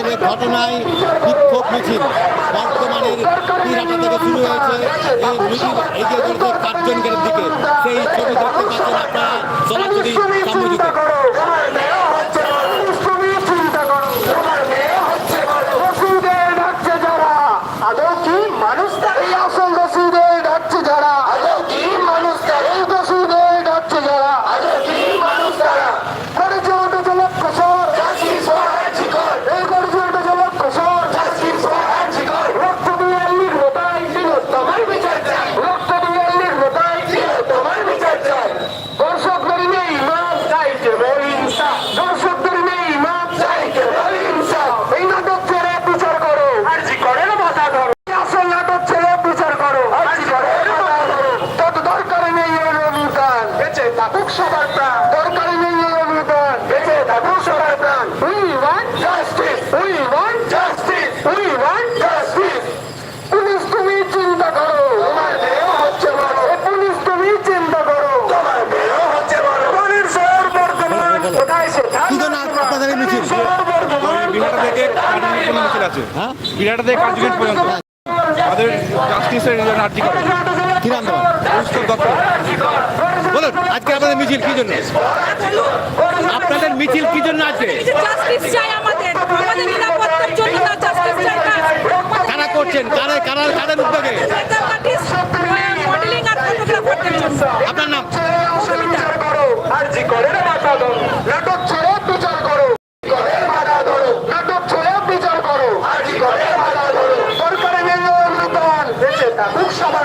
আমাদের এই ঘটনায় বিক্ষোভ মিছিল বর্তমানের ক্রীড়াটা থেকে শুরু হয়েছে। এই মিছিল এগিয়ে চলছে কার্জনগের দিকে। সেই ছবি দেখতে পাচ্ছেন আপনারা চলাচলি সামনে বিরাট থেকে কার্যকরী পর্যন্ত। তাদের জাস্টিসের জন্য আর্জি করে। কি নাম বলুন আজকে আপনাদের মিছিল কি জন্য? আপনাদের মিছিল কি জন্য আছে কারা করছেন? কারা কারা কাদের উদ্যোগে?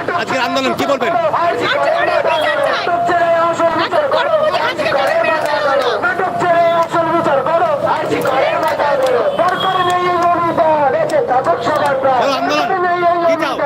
বলবেন আজকের আন্দোলন কি বলবেন? আন্দোলন কি চাও?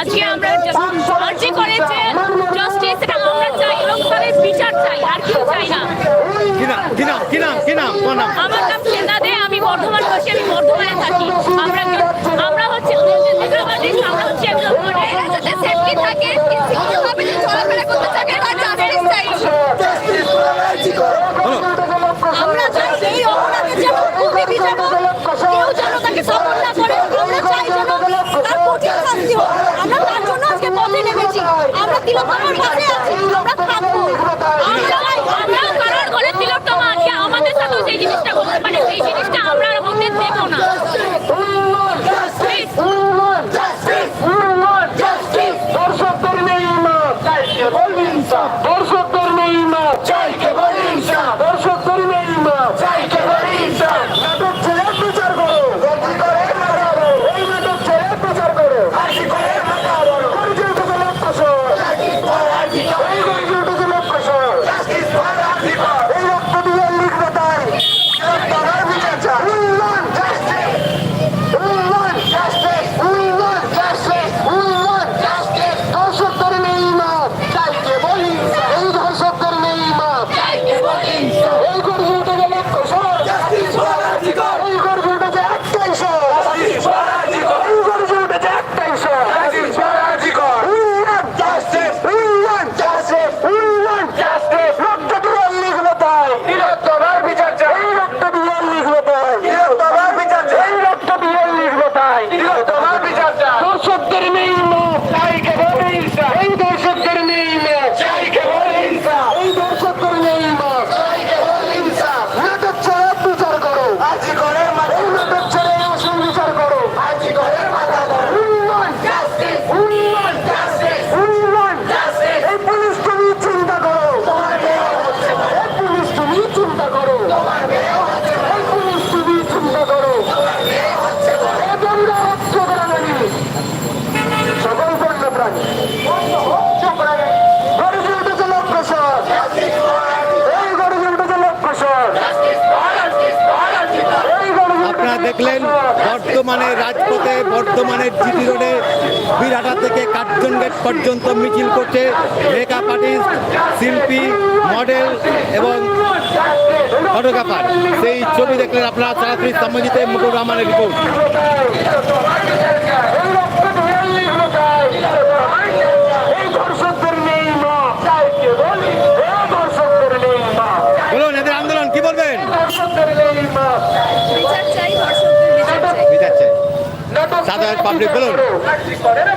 আজকে আমরা আর্জি করেছে জাস্টিস এটা আমরা চাই এরকমভাবে বিচার চাই আর কিছু চাই না। আমার আমি আমরা আমরা করে আমরা চাই যেন আমরা তিলোত্তমার পাশে আছি, আমরা খাব আমরা কারোর ঘরে তিলোত্তমা আছে, আমাদের সাথেও সেই জিনিসটা করতে পারে, সেই জিনিসটা আমরা দেখলেন বর্তমানে রাজপথে, বর্তমানে জিটি রোডে বিরাটা থেকে কার্জন গেট পর্যন্ত মিছিল করছে মেকআপ আর্টিস্ট শিল্পী, মডেল এবং ফটোগ্রাফার। সেই ছবি দেখলেন আপনারা, সরাসরি সম্বন্ধিতে মুকুর রহমানের রিপোর্ট। Public balloon.